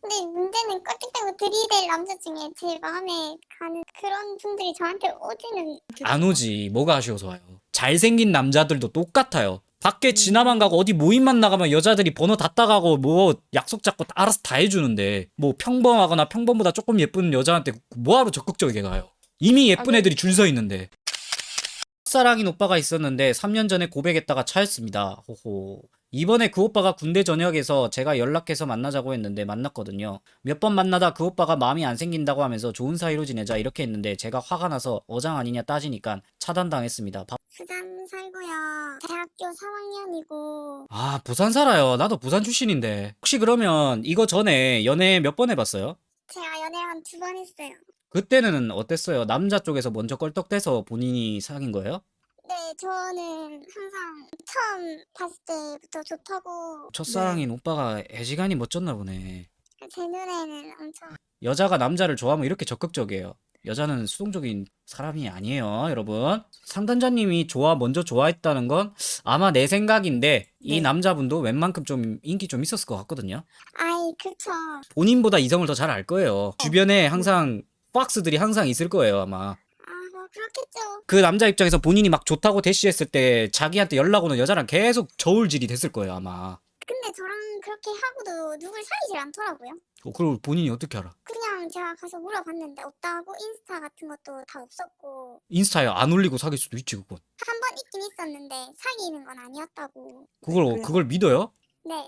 근데 문제는 껄떡대고 들이댈 남자 중에 제일 마음에 가는 그런 분들이 저한테 오지는 안 오지. 뭐가 아쉬워서 와요. 잘생긴 남자들도 똑같아요. 밖에 지나만 가고 어디 모임만 나가면 여자들이 번호 다 따가고 뭐 약속 잡고 다 알아서 다 해주는데 뭐 평범하거나 평범보다 조금 예쁜 여자한테 뭐하러 적극적이게 가요. 이미 예쁜 애들이 줄 서 있는데. 첫사랑인 오빠가 있었는데 3년 전에 고백했다가 차였습니다. 호호. 이번에 그 오빠가 군대 전역에서 제가 연락해서 만나자고 했는데 만났거든요. 몇 번 만나다 그 오빠가 마음이 안 생긴다고 하면서 좋은 사이로 지내자 이렇게 했는데 제가 화가 나서 어장 아니냐 따지니까 차단당했습니다. 바- 부산 살고요. 대학교 3학년이고 아 부산 살아요. 나도 부산 출신인데 혹시 그러면 이거 전에 연애 몇 번 해봤어요? 제가 연애를 한두 번 했어요. 그때는 어땠어요? 남자 쪽에서 먼저 껄떡대서 본인이 사귄 거예요? 네, 저는 항상 처음 봤을 때부터 좋다고 첫사랑인 오빠가 애지간히 멋졌나 보네. 제 눈에는 엄청 여자가 남자를 좋아하면 이렇게 적극적이에요. 여자는 수동적인 사람이 아니에요, 여러분. 상담자님이 좋아 먼저 좋아했다는 건 아마 내 생각인데 이 네. 남자분도 웬만큼 좀 인기 좀 있었을 것 같거든요. 아이 그쵸. 본인보다 이성을 더 잘 알 거예요. 주변에 항상 박스들이 항상 있을 거예요, 아마. 그렇겠죠. 그 남자 입장에서 본인이 막 좋다고 대시했을 때 자기한테 연락 오는 여자랑 계속 저울질이 됐을 거예요, 아마. 근데 저랑 그렇게 하고도 누굴 사귀질 않더라고요. 어, 그걸 본인이 어떻게 알아? 그냥 제가 가서 물어봤는데 없다고 인스타 같은 것도 다 없었고 인스타에 안 올리고 사귈 수도 있지, 그건. 한 번 있긴 있었는데 사귀는 건 아니었다고. 그걸, 그래요? 그걸 믿어요? 네.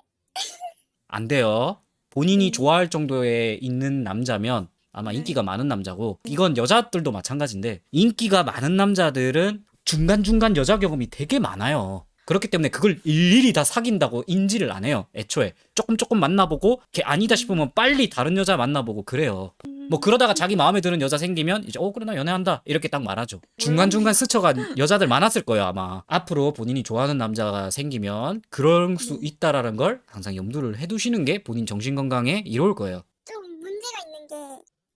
안 돼요. 본인이 음. 좋아할 정도에 있는 남자면 아마 네. 인기가 많은 남자고 이건 여자들도 마찬가지인데 인기가 많은 남자들은 중간중간 여자 경험이 되게 많아요. 그렇기 때문에 그걸 일일이 다 사귄다고 인지를 안 해요. 애초에 조금 조금 만나보고 걔 아니다 싶으면 빨리 다른 여자 만나보고 그래요. 뭐 그러다가 자기 마음에 드는 여자 생기면 이제 어 그래 나 연애한다 이렇게 딱 말하죠. 중간 중간 스쳐간 여자들 많았을 거예요 아마. 앞으로 본인이 좋아하는 남자가 생기면 그럴 수 있다라는 걸 항상 염두를 해두시는 게 본인 정신 건강에 이로울 거예요.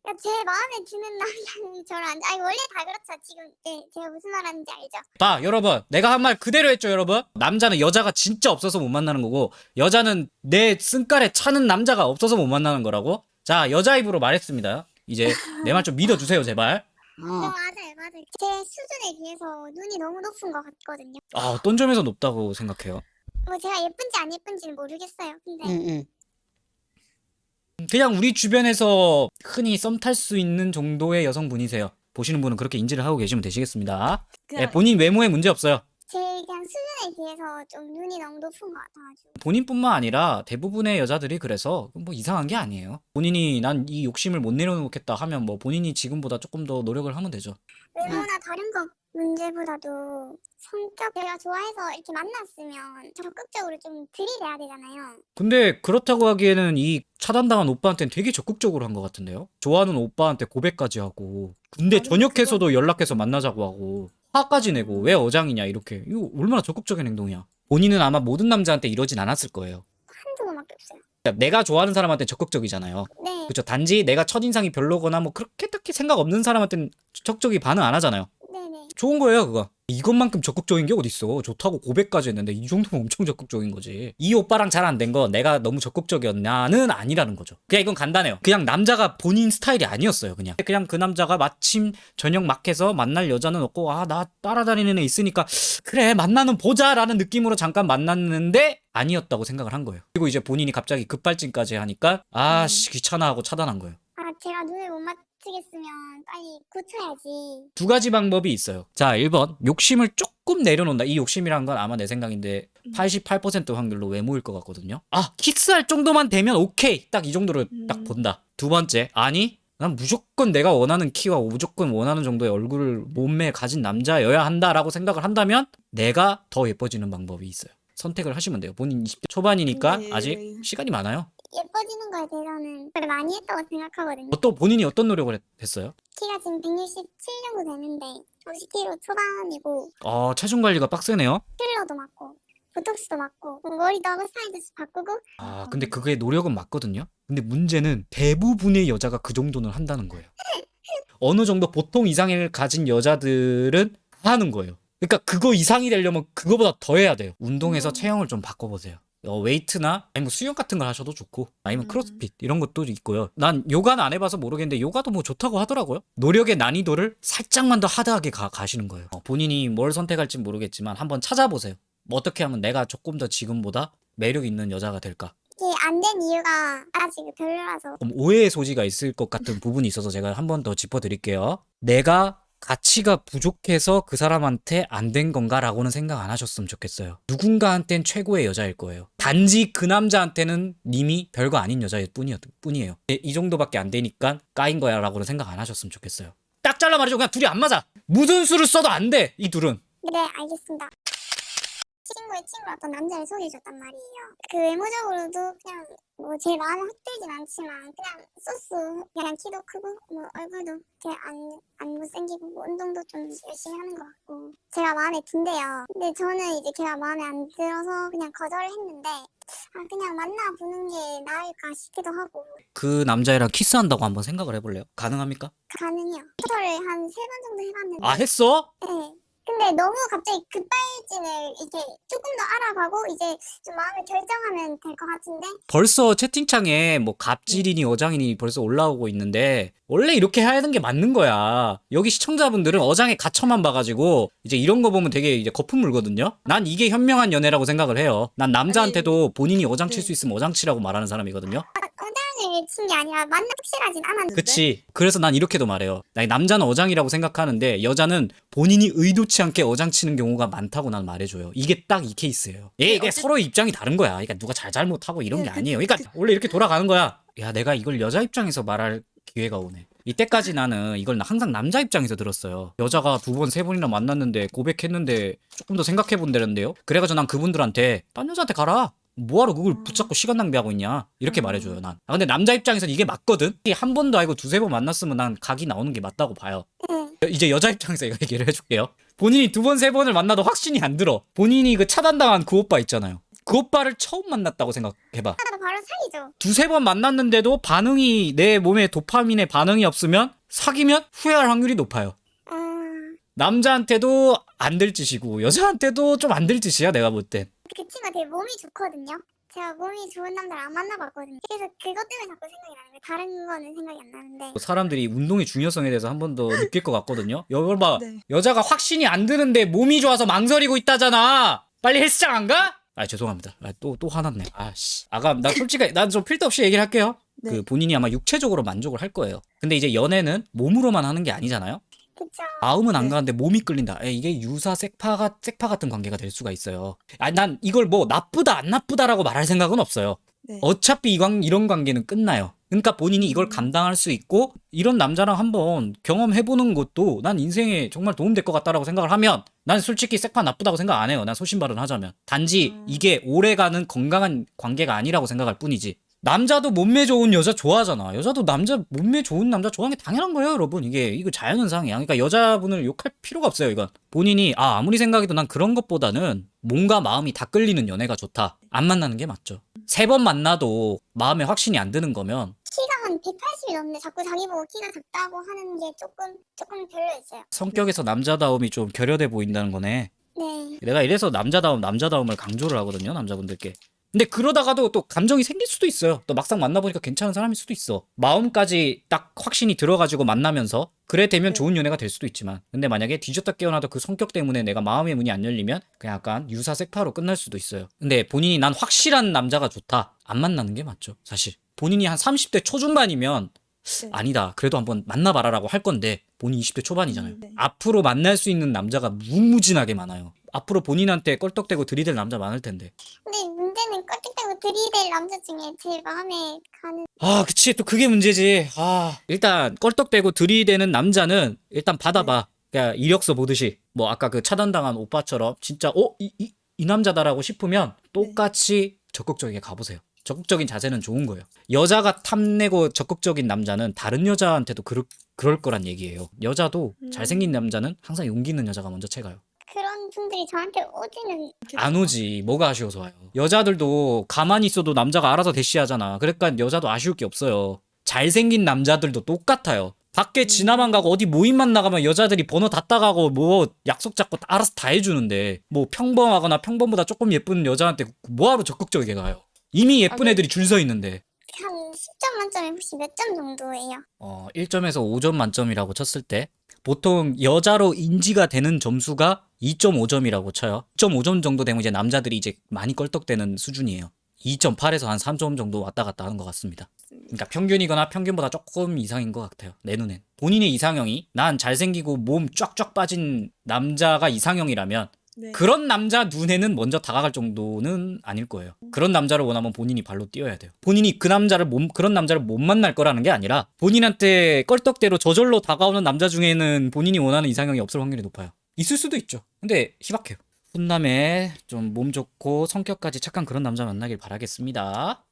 그러니까 제 마음에 드는 남자는 저를 안 아니 원래 다 그렇죠. 지금 네, 제가 무슨 말 하는지 알죠? 봐 여러분 내가 한 말 그대로 했죠 여러분. 남자는 여자가 진짜 없어서 못 만나는 거고 여자는 내 쓴깔에 차는 남자가 없어서 못 만나는 거라고. 자 여자 입으로 말했습니다. 이제 내 말 좀 믿어주세요 제발. 네, 맞아요, 맞아요. 제 수준에 비해서 눈이 너무 높은 것 같거든요. 아 어떤 점에서 높다고 생각해요? 뭐 제가 예쁜지 안 예쁜지는 모르겠어요. 근데 응, 응. 그냥 우리 주변에서 흔히 썸 탈 수 있는 정도의 여성분이세요. 보시는 분은 그렇게 인지를 하고 계시면 되시겠습니다. 그냥 예, 본인 외모에 문제 없어요. 제 그냥 수준에 비해서 좀 눈이 너무 높은 것 같아가지고 본인뿐만 아니라 대부분의 여자들이 그래서 뭐 이상한 게 아니에요. 본인이 난 이 욕심을 못 내려놓겠다 하면 뭐 본인이 지금보다 조금 더 노력을 하면 되죠. 외모나 다른 것 문제보다도 성격 제가 좋아해서 이렇게 만났으면 적극적으로 좀 들이대야 되잖아요. 근데 그렇다고 하기에는 이 차단당한 오빠한테는 되게 적극적으로 한 것 같은데요. 좋아하는 오빠한테 고백까지 하고 근데 아니, 저녁해서도 연락해서 만나자고 하고 화까지 내고 왜 어장이냐 이렇게 이거 얼마나 적극적인 행동이야. 본인은 아마 모든 남자한테 이러진 않았을 거예요. 한두 번밖에 없어요. 그러니까 내가 좋아하는 사람한테 적극적이잖아요. 네, 그렇죠. 단지 내가 첫인상이 별로거나 뭐 그렇게 딱히 생각 없는 사람한테는 적극적이 반응 안 하잖아요. 좋은 거예요, 그거. 이것만큼 적극적인 게 어딨어. 좋다고 고백까지 했는데 이 정도면 엄청 적극적인 거지. 이 오빠랑 잘 안 된 거 내가 너무 적극적이었냐는 아니라는 거죠. 그냥 이건 간단해요. 그냥 남자가 본인 스타일이 아니었어요, 그냥. 그냥 그 남자가 마침 저녁 막해서 만날 여자는 없고 아, 나 따라다니는 애 있으니까 그래, 만나는 보자 라는 느낌으로 잠깐 만났는데 아니었다고 생각을 한 거예요. 그리고 이제 본인이 갑자기 급발진까지 하니까 아, 씨, 귀찮아 하고 차단한 거예요. 아 제가 눈을 못 맞추겠으면 빨리 고쳐야지. 두 가지 방법이 있어요. 자, 1번. 욕심을 조금 내려놓는다. 이 욕심이란 건 아마 내 생각인데 88% 확률로 외모일 것 같거든요. 아, 키스할 정도만 되면 오케이. 딱 이 정도로 딱 음. 본다. 두 번째. 아니, 난 무조건 내가 원하는 키와 무조건 원하는 정도의 얼굴을 몸매 가진 남자여야 한다라고 생각을 한다면 내가 더 예뻐지는 방법이 있어요. 선택을 하시면 돼요. 본인 20대 초반이니까 네. 아직 시간이 많아요. 예뻐지는 거에 대해서는 많이 했다고 생각하거든요. 어, 또 본인이 어떤 노력을 했- 했어요? 키가 지금 167 정도 되는데 50kg 초반이고 어, 체중 관리가 빡세네요. 필러도 맞고 보톡스도 맞고 머리도 하고 스타일도 바꾸고 아, 근데 그게 노력은 맞거든요. 근데 문제는 대부분의 여자가 그 정도는 한다는 거예요. 어느 정도 보통 이상을 가진 여자들은 하는 거예요. 그러니까 그거 이상이 되려면 그거보다 더 해야 돼요. 운동해서 음. 체형을 좀 바꿔보세요. 어, 웨이트나 아니면 뭐 수영 같은 걸 하셔도 좋고 아니면 음. 크로스핏 이런 것도 있고요. 난 요가는 안 해봐서 모르겠는데 요가도 뭐 좋다고 하더라고요. 노력의 난이도를 살짝만 더 하드하게 가, 가시는 거예요. 어, 본인이 뭘 선택할지 모르겠지만 한번 찾아보세요. 뭐 어떻게 하면 내가 조금 더 지금보다 매력 있는 여자가 될까? 이게 안 된 이유가 아직 별로라서 좀 오해의 소지가 있을 것 같은 부분이 있어서 제가 한 번 더 짚어드릴게요. 내가 가치가 부족해서 그 사람한테 안 된 건가라고는 생각 안 하셨으면 좋겠어요. 누군가한텐 최고의 여자일 거예요. 단지 그 남자한테는 님이 별거 아닌 여자일 뿐이에요. 이- 이 정도밖에 안 되니까 까인 거야라고는 생각 안 하셨으면 좋겠어요. 딱 잘라 말이죠. 그냥 둘이 안 맞아. 무슨 수를 써도 안 돼. 이 둘은. 네 알겠습니다 친구의 친구가 어떤 남자를 소개해줬단 말이에요 그 외모적으로도 그냥 뭐 제 마음에 확 들진 않지만 그냥 소스 그냥 키도 크고 뭐 얼굴도 이렇게 안, 안 못생기고 뭐 운동도 좀 열심히 하는 것 같고 제가 마음에 든대요 근데 저는 이제 걔가 마음에 안 들어서 그냥 거절을 했는데 아 그냥 만나보는 게 나을까 싶기도 하고 그 남자애랑 키스한다고 한번 생각을 해볼래요? 가능합니까? 가능해요 토를 한세 번 정도 해봤는데 아 했어? 네. 근데 너무 갑자기 급발진을 이게 조금 더 알아가고 이제 좀 마음을 결정하면 될 것 같은데 벌써 채팅창에 뭐 갑질이니 어장이니 벌써 올라오고 있는데 원래 이렇게 해야 하는 게 맞는 거야. 여기 시청자분들은 어장에 갇혀만 봐가지고 이제 이런 거 보면 되게 이제 거품 물거든요. 난 이게 현명한 연애라고 생각을 해요. 난 남자한테도 본인이 어장 칠 네. 수 있으면 어장 치라고 말하는 사람이거든요. 어장을 친 게 아니라 만나 확실하진 않았는데 그치. 그래서 난 이렇게도 말해요. 나 남자는 어장이라고 생각하는데 여자는 본인이 의도치 않게 어장 치는 경우가 많다고 난 말해줘요. 이게 딱 이 케이스예요. 얘 이게 어쨌- 서로의 입장이 다른 거야. 그러니까 누가 잘 잘못하고 이런 네, 게 그- 아니에요. 그러니까 원래 이렇게 돌아가는 거야. 야 내가 이걸 여자 입장에서 말할 기회가 오네. 이때까지 나는 이걸 나 항상 남자 입장에서 들었어요. 여자가 두 번, 세 번이나 만났는데 고백했는데 조금 더 생각해 본다는데요. 그래가지고 난 그분들한테 딴 여자한테 가라. 뭐하러 그걸 붙잡고 시간 낭비하고 있냐? 이렇게 음. 말해줘요 난. 아, 근데 남자 입장에서는 이게 맞거든? 이게 한 번도 아니고 두세 번 만났으면 난 각이 나오는 게 맞다고 봐요. 네. 이제 여자 입장에서 이거 얘기를 해줄게요. 본인이 두 번 세 번을 만나도 확신이 안 들어. 본인이 그 차단당한 그 오빠 있잖아요. 그 오빠를 처음 만났다고 생각해봐. 하다가 바로 사귀죠. 두세 번 만났는데도 반응이 내 몸에 도파민의 반응이 없으면 사귀면 후회할 확률이 높아요. 아 남자한테도 안 될 짓이고 여자한테도 좀 안 될 짓이야 내가 볼 땐. 그 친구가 되게 몸이 좋거든요 제가 몸이 좋은 남자를 안 만나봤거든요 그래서 그것 때문에 자꾸 생각이 나는 거예요 다른 거는 생각이 안 나는데 사람들이 운동의 중요성에 대해서 한 번 더 느낄 것 같거든요. 여걸 봐. 네. 여자가 확신이 안 드는데 몸이 좋아서 망설이고 있다잖아. 빨리 헬스장 안 가? 아 죄송합니다. 아, 또또 화났네. 아씨. 아가 나 솔직히 난 좀 필요 없이 얘기를 할게요. 네. 그 본인이 아마 육체적으로 만족을 할 거예요. 근데 이제 연애는 몸으로만 하는 게 아니잖아요. 그쵸 마음은 안 네. 가는데 몸이 끌린다. 에, 이게 유사 색파가 색파 같은 관계가 될 수가 있어요. 아, 난 이걸 뭐 나쁘다 안 나쁘다라고 말할 생각은 없어요. 네. 어차피 이 관 이런 관계는 끝나요. 그러니까 본인이 이걸 음. 감당할 수 있고 이런 남자랑 한번 경험해보는 것도 난 인생에 정말 도움될 것 같다라고 생각을 하면 난 솔직히 색파 나쁘다고 생각 안 해요. 난 소신발언 하자면 단지 음. 이게 오래가는 건강한 관계가 아니라고 생각할 뿐이지. 남자도 몸매 좋은 여자 좋아하잖아. 여자도 남자 몸매 좋은 남자 좋아하는 게 당연한 거예요, 여러분. 이게 이거 자연현상이야. 그러니까 여자분을 욕할 필요가 없어요, 이건. 본인이 아 아무리 생각해도 난 그런 것보다는 몸과 마음이 다 끌리는 연애가 좋다. 안 만나는 게 맞죠. 세 번 만나도 마음에 확신이 안 드는 거면 키가 한 180이 넘는데 자꾸 자기 보고 키가 작다고 하는 게 조금 조금 별로였어요 성격에서 남자다움이 좀 결여돼 보인다는 거네. 네 내가 이래서 남자다움, 남자다움을 강조를 하거든요, 남자분들께. 근데 그러다가도 또 감정이 생길 수도 있어요. 또 막상 만나보니까 괜찮은 사람일 수도 있어. 마음까지 딱 확신이 들어가지고 만나면서 그래 되면 네. 좋은 연애가 될 수도 있지만 근데 만약에 뒤졌다 깨어나도 그 성격 때문에 내가 마음의 문이 안 열리면 그냥 약간 유사 색파로 끝날 수도 있어요. 근데 본인이 난 확실한 남자가 좋다. 안 만나는 게 맞죠, 사실. 본인이 한 30대 초중반이면 네. 아니다. 그래도 한번 만나봐라라고 할 건데 본인 20대 초반이잖아요. 음, 네. 앞으로 만날 수 있는 남자가 무무진하게 많아요. 앞으로 본인한테 껄떡대고 들이댈 남자 많을 텐데. 근데 문제는 껄떡대고 들이댈 남자 중에 제일 마음에 가는 아, 그치. 또 그게 문제지. 아, 일단 껄떡대고 들이대는 남자는 일단 받아봐. 그러니까 이력서 보듯이 뭐 아까 그 차단당한 오빠처럼 진짜 어, 이, 이, 이 남자다라고 싶으면 똑같이 적극적이게 가보세요. 적극적인 자세는 좋은 거예요. 여자가 탐내고 적극적인 남자는 다른 여자한테도 그럴, 그럴 거란 얘기예요. 여자도 음. 잘생긴 남자는 항상 용기 있는 여자가 먼저 채가요. 그런 분들이 저한테 오지는 안 오지. 뭐가 아쉬워서 와요. 여자들도 가만히 있어도 남자가 알아서 대시하잖아. 그러니까 여자도 아쉬울 게 없어요. 잘생긴 남자들도 똑같아요. 밖에 지나만 가고 어디 모임만 나가면 여자들이 번호 다 따가고 뭐 약속 잡고 다 알아서 다 해주는데 뭐 평범하거나 평범보다 조금 예쁜 여자한테 뭐하러 적극적이게 가요? 이미 예쁜 아, 네. 애들이 줄 서 있는데 한 10점 만점에 혹시 몇 점 정도예요? 어 1점에서 5점 만점이라고 쳤을 때 보통 여자로 인지가 되는 점수가 2.5점이라고 쳐요. 2.5점 정도 되면 이제 남자들이 이제 많이 껄떡대는 수준이에요. 2.8에서 한 3점 정도 왔다 갔다 하는 것 같습니다. 그러니까 평균이거나 평균보다 조금 이상인 것 같아요. 내 눈엔. 본인의 이상형이 난 잘생기고 몸 쫙쫙 빠진 남자가 이상형이라면 네. 그런 남자 눈에는 먼저 다가갈 정도는 아닐 거예요. 그런 남자를 원하면 본인이 발로 뛰어야 돼요. 본인이 그 남자를 못, 그런 남자를 못 만날 거라는 게 아니라 본인한테 껄떡대로 저절로 다가오는 남자 중에는 본인이 원하는 이상형이 없을 확률이 높아요. 있을 수도 있죠. 근데 희박해요. 훈남에 좀 몸 좋고 성격까지 착한 그런 남자 만나길 바라겠습니다.